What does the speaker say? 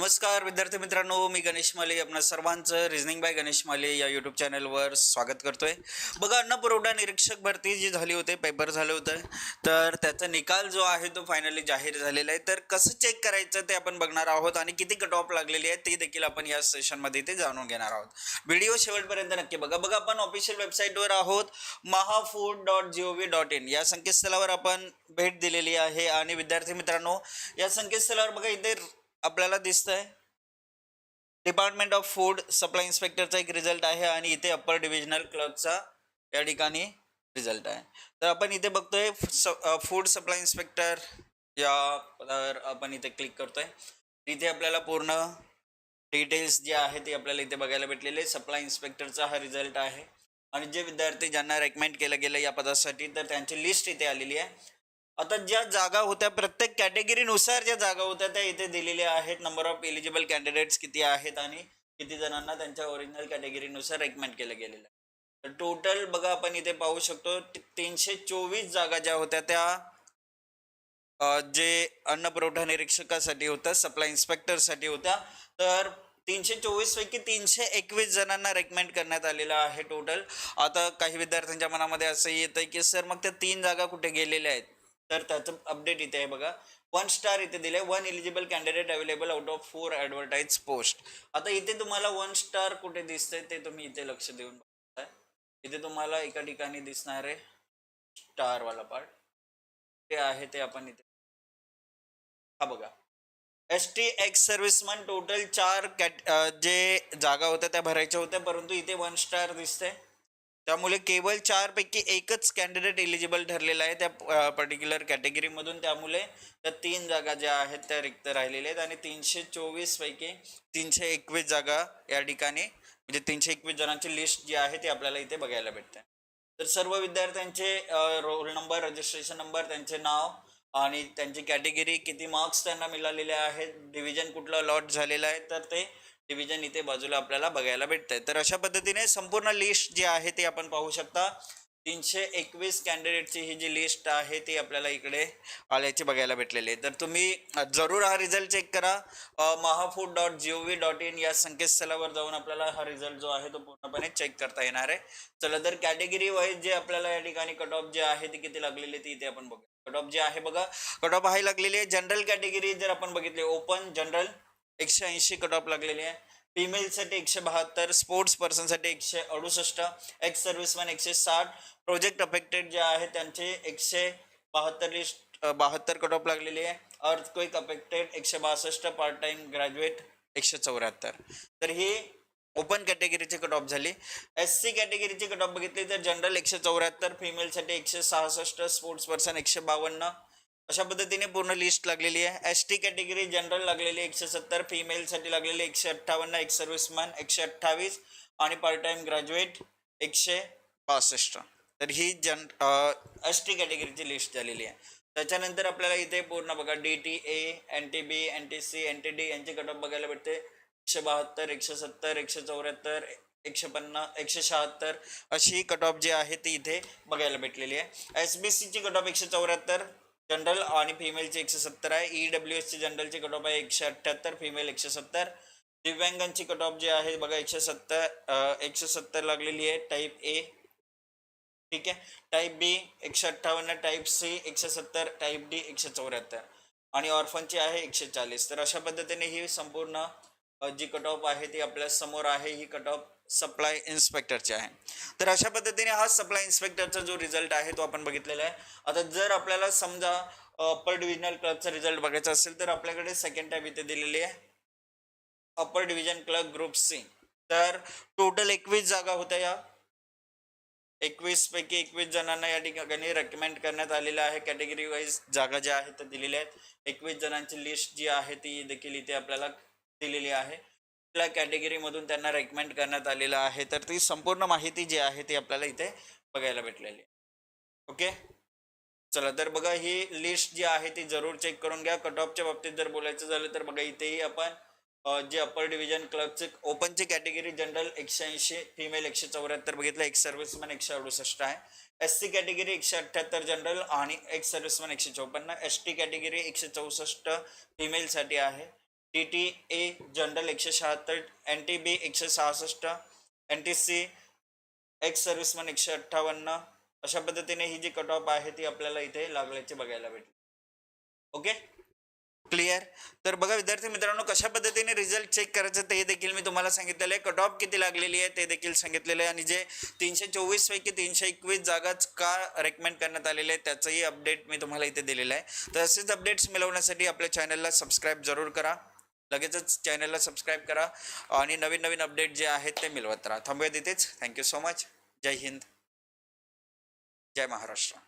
नमस्कार विद्यार्थी मित्रांनो मी गणेश माले. आपणा सर्वांचं रिझनिंग बाय गणेश माले या यूट्यूब चॅनलवर स्वागत करतोय. बघा अन्न पुरवठा निरीक्षक भरती जी झाली होते पेपर झालं होतं तर त्याचा निकाल जो आहे तो फायनली जाहीर झालेला आहे. तर कसं चेक करायचं ते आपण बघणार आहोत आणि किती कट ऑफ लागलेली आहे ते देखील आपण या सेशनमध्ये ते जाणून घेणार आहोत. व्हिडिओ शेवटपर्यंत नक्की बघा. बघा आपण ऑफिशियल वेबसाईटवर आहोत Mahafood dot G O V dot in या संकेतस्थळावर आपण भेट दिलेली आहे. आणि विद्यार्थी मित्रांनो या संकेतस्थळावर बघा इथे आपल्याला दिसतंय. डिपार्टमेंट ऑफ फूड सप्लाय इन्स्पेक्टरचा एक रिझल्ट आहे आणि इथे अप्पर डिव्हिजनल क्लर्कचा या ठिकाणी रिझल्ट आहे. तर आपण इथे बघतोय फूड सप्लाय इन्स्पेक्टर या पदावर आपण इथे क्लिक करतोय. इथे आपल्याला पूर्ण डिटेल्स जे आहे ते आपल्याला इथे बघायला भेटलेले सप्लाय इन्स्पेक्टरचा हा रिझल्ट आहे. आणि जे विद्यार्थी ज्यांना रेकमेंड केलं गेलं या पदासाठी तर त्यांची लिस्ट इथे आलेली आहे. आता ज्या जागा होत्या प्रत्येक कॅटेगरीनुसार ज्या जागा होत्या त्या इथे दिलेल्या आहेत. नंबर ऑफ एलिजिबल कॅन्डिडेट्स किती आहेत आणि किती जणांना त्यांच्या ओरिजिनल कॅटेगरीनुसार रेकमेंड केलं गेलेलं आहे. तर टोटल बघा आपण इथे पाहू शकतो तीनशे चोवीस जागा ज्या होत्या त्या जे अन्न पुरवठा निरीक्षकासाठी होत्या सप्लाय इन्स्पेक्टरसाठी होत्या. तर तीनशे चोवीस पैकी तीनशे एकवीस जणांना रेकमेंड करण्यात आलेलं आहे टोटल आता काही विद्यार्थ्यांच्या मनामध्ये असं येतं की सर मग त्या तीन जागा कुठे गेलेल्या आहेत? तर त्याचं अपडेट इथे आहे बघा. वन स्टार इथे दिले one eligible candidate available out of four advertise post आता इथे तुम्हाला वन स्टार कुठे दिसतंय ते तुम्ही इथे लक्ष देऊन बघताय. इथे तुम्हाला एका ठिकाणी दिसणार आहे स्टारवाला पार्ट ते आहे ते आपण इथे. हा बघा. S T ex serviceman total चार कॅट जे जागा होत्या त्या भरायच्या होत्या परंतु इथे वन स्टार दिसते त्यामुळे केवळ चारपैकी एकच कॅन्डिडेट एलिजिबल ठरलेला आहे त्या पर्टिक्युलर कॅटेगरीमधून त्यामुळे त्या तीन जागा ज्या आहेत त्या रिक्त राहिलेल्या आहेत आणि तीनशे चोवीसपैकी तीनशे एकवीस जागा या ठिकाणी म्हणजे तीनशे एकवीस जणांची लिस्ट जी आहे ती आपल्याला इथे बघायला भेटते. तर सर्व विद्यार्थ्यांचे रोल नंबर रजिस्ट्रेशन नंबर त्यांचे नाव आणि त्यांची कॅटेगरी किती मार्क्स त्यांना मिळालेले आहेत डिव्हिजन कुठलं लॉट झालेलं आहे तर ते डिव्हिजन इथे बाजूला आपल्याला बघायला भेटतंय. तर अशा पद्धतीने संपूर्ण लिस्ट जी आहे ती आपण पाहू शकता. तीनशे एकवीस कॅन्डिडेटची ही जी लिस्ट आहे ती आपल्याला इकडे आल्याची बघायला भेटलेली आहे. तर तुम्ही जरूर हा रिझल्ट चेक करा. Mahafood dot G O V dot in या संकेतस्थळावर जाऊन आपल्याला हा रिझल्ट जो आहे तो पूर्णपणे चेक करता येणार आहे. चला तर कॅटेगरी वाईज जे आपल्याला या ठिकाणी कट ऑफ जे आहे ती किती लागलेली ती इथे आपण बघू कट ऑफ जे आहे बघा. कट ऑफ आहे लागलेली आहे. जनरल कॅटेगरी जर आपण बघितली ओपन जनरल एकशे ऐंशी कट ऑफ लागलेली आहे. फिमेलसाठी एकशे बहात्तर स्पोर्ट्स पर्सनसाठी एकशे अडुसष्ट एक्स सर्व्हिसमॅन एकशे साठ प्रोजेक्ट अफेक्टेड जे आहे त्यांचे एकशे बहात्तर लिस्ट बहात्तर कट ऑफ लागलेली आहे. अर्थक्वेक अफेक्टेड एकशे बासष्ट पार्ट टाइम ग्रॅज्युएट एकशे चौऱ्याहत्तर. तर ही ओपन कॅटेगरीची कट ऑफ झाली. एस सी कॅटेगरीची कट ऑफ बघितली तर जनरल एकशे चौऱ्याहत्तर फिमेलसाठी एकशे सहासष्ट स्पोर्ट्स पर्सन एकशे बावन्न अशा पद्धतीने पूर्ण लिस्ट लागलेली आहे. एस टी कॅटेगरी जनरल लागलेली एकशे सत्तर फिमेलसाठी लागलेली एकशे अठ्ठावन्न एक सर्व्हिसमॅन एकशे अठ्ठावीस आणि पार्ट टाइम ग्रॅज्युएट एकशे पासष्ट. तर ही जन एस टी कॅटेगरीची लिस्ट झालेली आहे. त्याच्यानंतर आपल्याला इथे पूर्ण बघा D T A N T B N T C N T D यांची कट ऑफ बघायला भेटते. एकशे बहात्तर एकशे सत्तर एकशे चौऱ्याहत्तर एकशे पन्नास एकशे शहात्तर अशी कट ऑफ जी आहे ती इथे बघायला भेटलेली आहे. एस बी सीची कट ऑफ एकशे चौऱ्याहत्तर जनरल आणि फिमेलचे एकशे सत्तर आहे. ई डब्ल्यू एसचे जनरलची कट ऑफ आहे एकशे अठ्ठ्याहत्तर फिमेल एकशे सत्तर. दिव्यांगांची कट ऑफ जी आहे बघा एकशे सत्तर एकशे सत्तर लागलेली आहे. टाईप ए ठीक आहे? टाईप बी एकशे अठ्ठावन्न. टाईप सी एकशे सत्तर. टाईप डी एकशे चौऱ्याहत्तर. आणि ऑर्फनची आहे एकशे चाळीस. तर अशा पद्धतीने ही संपूर्ण जी कट ऑफ आहे ती आपल्यासमोर आहे ही कट ऑफ सप्लाय इन्स्पेक्टरची आहे. तर अशा पद्धतीने हा सप्लाय इन्स्पेक्टरचा जो रिझल्ट आहे तो आपण बघितलेला आहे. आता जर आपल्याला समजा अप्पर डिव्हिजनल क्लर्कचा रिझल्ट बघायचा असेल तर आपल्याकडे सेकंड टाईप इथे दिलेली आहे. Upper division clerk group C तर टोटल एकवीस जागा होत्या या. एकवीस पैकी एकवीस जणांना या ठिकाणी रेकमेंड करण्यात आलेलं आहे. कॅटेगरी वाईज जागा ज्या आहेत त्या दिलेल्या आहेत. एकवीस जणांची लिस्ट जी आहे ती देखील इथे आपल्याला दिलेली आहे. कुठल्या कॅटेगरीमधून त्यांना रेकमेंड करण्यात आलेलं आहे. तर ती संपूर्ण माहिती जी आहे ती आपल्याला इथे बघायला भेटलेली आहे. ओके चला तर बघा ही लिस्ट जी आहे ती जरूर चेक करून घ्या. कट ऑफच्या बाबतीत जर बोलायचं झालं तर बघा इथेही आपण जे अपर डिव्हिजन क्लबचे ओपनची कॅटेगरी जनरल एकशे ऐंशी फिमेल एकशे चौऱ्याहत्तर बघितलं एक सर्व्हिसमॅन एकशे अडुसष्ट आहे. एस सी कॅटेगरी एकशे अठ्ठ्याहत्तर जनरल आणि एक सर्व्हिसमॅन एकशे चौपन्न. एस टी कॅटेगरी एकशे चौसष्ट फिमेलसाठी आहे. टी टी ए जनरल एकशे शहात्तर एन टी बी एकशे सहासष्ट N T C ex serviceman एकशे अठ्ठावन्न अशा पद्धतीने ही जी कट ऑफ आहे ती आपल्याला इथे लागल्याची बघायला भेटली. ओके क्लिअर तर बघा विद्यार्थी मित्रांनो कशा पद्धतीने रिझल्ट चेक करायचं ते देखील मी तुम्हाला सांगितलेलं आहे. कट ऑफ किती लागलेली आहे ते देखील सांगितलेलं आहे. आणि जे तीनशे चोवीस पैकी तीनशे एकवीस जागाच का रेकमेंड करण्यात आलेले आहे त्याचंही अपडेट मी तुम्हाला इथे दिलेलं आहे. तर असेच अपडेट्स मिळवण्यासाठी आपल्या चॅनलला सबस्क्राईब जरूर करा. लगेचच चॅनलला सबस्क्राईब करा आणि नवीन नवीन अपडेट जे आहेत ते मिळवत राहा. थांबूया तिथेच. Thank you so much Jai Hind. Jai Maharashtra.